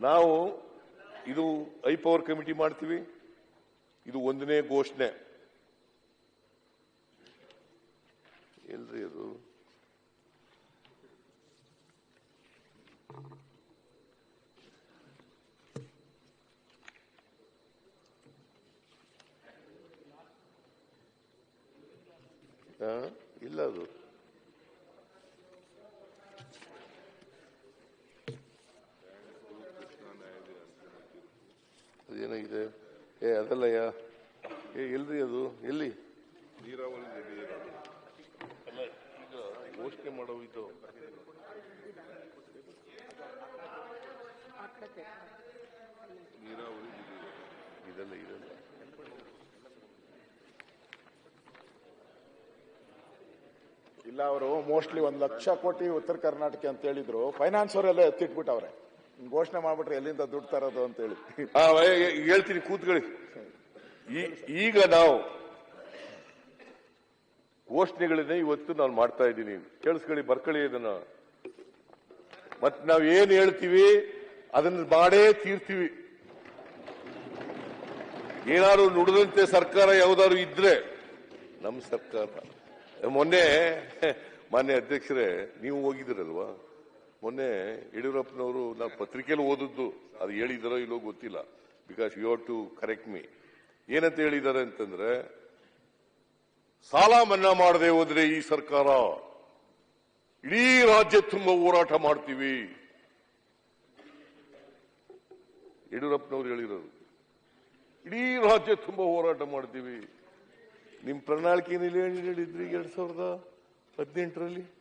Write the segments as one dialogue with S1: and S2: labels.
S1: ನಾವು ಇದು high power committee ಮಾಡ್ತೀವಿ. ಇದು ಒಂದನೇ ಘೋಷಣೆ. ಎಲ್ರಿ ಅದು? ಇಲ್ಲ ಅದು. ಅದೇನಾಗಿದೆ ಏ ಅದಲ್ಲಯ್ಯ ಏ ಎಲ್ರಿ ಅದು? ಎಲ್ಲಿ? ಅಲ್ಲ, ಈಗ ಘೋಷಣೆ ಮಾಡೋ ಇದು. ಇದಲ್ಲ ಇದಲ್ಲ.
S2: ಇಲ್ಲ ಅವರು ಮೋಸ್ಟ್ಲಿ ಒಂದ್ ಲಕ್ಷ ಕೋಟಿ ಉತ್ತರ ಕರ್ನಾಟಕ ಅಂತ ಹೇಳಿದ್ರು. ಫೈನಾನ್ಸ್ ಅವರೆಲ್ಲ ಎತ್ತಿಟ್ಬಿಟ್ಟವ್ರೆ. ಘೋಷಣೆ ಮಾಡ್ಬಿಟ್ರೆ ಎಲ್ಲಿಂದ ದುಡ್ಡು ತರೋದು ಅಂತ ಹೇಳಿ
S1: ಹೇಳ್ತೀನಿ, ಕೂತ್ಕೊಳ್ಳಿ. ಈಗ ನಾವು ಘೋಷಣೆಗಳನ್ನೇ ಇವತ್ತು ನಾನು ಮಾಡ್ತಾ ಇದ್ದೀನಿ. ಕೇಳಿಸ್ಕೊಳ್ಳಿ, ಬರ್ಕೊಳ್ಳಿ ಇದನ್ನ. ಮತ್ ನಾವ್ ಏನ್ ಹೇಳ್ತೀವಿ, ಅದನ್ನ ಮಾಡೇ ತೀರ್ತೀವಿ. ಏನಾದ್ರು ನುಡಿದಂತೆ ಸರ್ಕಾರ ಯಾವ್ದಾದ್ರು ಇದ್ರೆ ನಮ್ಮ ಸರ್ಕಾರ. ಮೊನ್ನೆ ಮಾನ್ಯ ಅಧ್ಯಕ್ಷರೇ, ನೀವು ಹೋಗಿದ್ದೀರಲ್ವಾ ಮೊನ್ನೆ ಯಡಿಯೂರಪ್ಪನವರು ನಾವು ಪತ್ರಿಕೆಯಲ್ಲಿ ಓದಿದ್ದು, ಅದು ಹೇಳಿದಾರೋ ಇಲ್ಲೋ ಗೊತ್ತಿಲ್ಲ. Because you have to correct me ಏನಂತ ಹೇಳಿದ್ದಾರೆ ಅಂತಂದ್ರೆ, ಸಾಲ ಮನ್ನಾ ಮಾಡದೆ ಹೋದ್ರೆ ಈ ಸರ್ಕಾರ, ಇಡೀ ರಾಜ್ಯ ತುಂಬ ಹೋರಾಟ ಮಾಡ್ತೀವಿ. ಯಡಿಯೂರಪ್ಪನವರು ಹೇಳಿರೋದು. ಇಡೀ ರಾಜ್ಯ ತುಂಬಾ ಹೋರಾಟ ಮಾಡ್ತೀವಿ. ನಿಮ್ ಪ್ರಣಾಳಿಕೆಯಲ್ಲಿ ಹೇಳಿದ್ರಿ ಎರಡ್ ಸಾವಿರದ ಹದಿನೆಂಟರಲ್ಲಿ?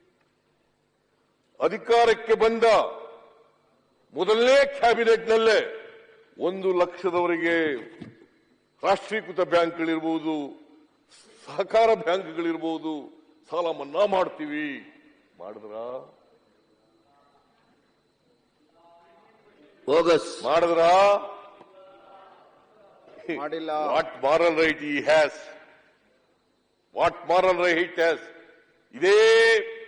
S1: ಅಧಿಕಾರಕ್ಕೆ ಬಂದ ಮೊದಲನೇ ಕ್ಯಾಬಿನೆಟ್ನಲ್ಲೇ ಒಂದು ಲಕ್ಷದವರೆಗೆ ರಾಷ್ಟ್ರೀಕೃತ ಬ್ಯಾಂಕ್ಗಳಿರ್ಬೋದು ಸಹಕಾರ ಬ್ಯಾಂಕ್ಗಳಿರ್ಬೋದು ಸಾಲ ಮನ್ನಾ ಮಾಡ್ತೀವಿ. ಮಾಡಿದ್ರ?
S3: ಮಾಡಿದ್ರ
S1: ಮಾಡಿದ್ರಾ?
S2: ಮಾಡಿಲ್ಲ.
S1: What moral right he has what moral right has ಇದೇ